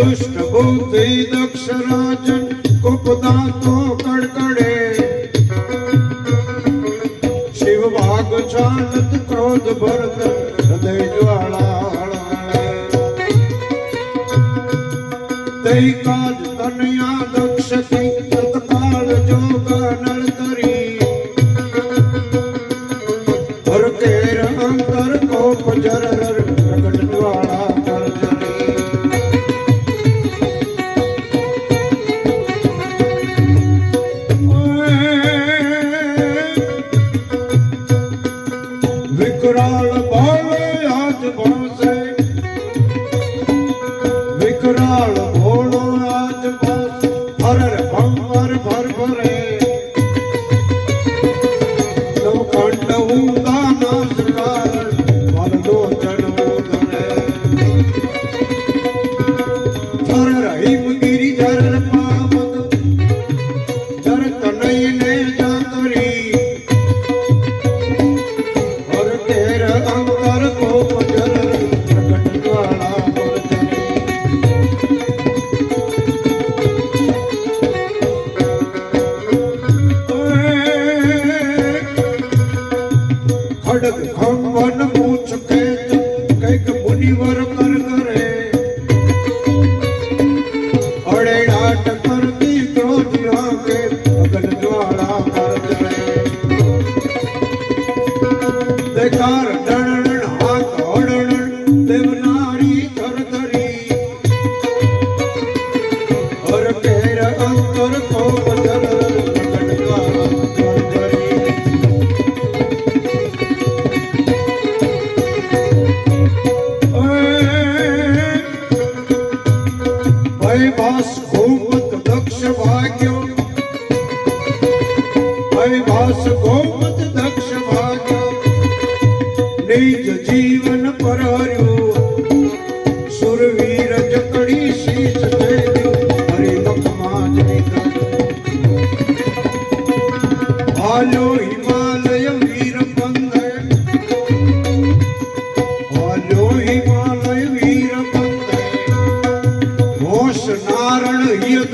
દુષ્ટ બુદ્ધિ દક્ષરાજન કુપદા તો કડકડે શિવ ભાગ ચાલત ક્રોધ ભરત હૃદય જ્વાળા તઈ કાજ તનયા દક્ષતી તત્કાળ જોગ નળતરી હર કેર અંતર કોપ જરા હર ભર ભરે. લોખંડ ઊંધા ખડગ ખંભન પૂછ કે કંઈક મુનિવર કર કરે. અડેડાટ કરતી ક્રોધ આંકે અગન જ્વાળા ભય ભાસ ગોમત દક્ષ ભાગ્યો ભય ભાસ ગોમત દક્ષ ભાગ્યો નિજ જીવન પર હર્યું. સુરવીર નીકળ્યું હોશ નારણ હિય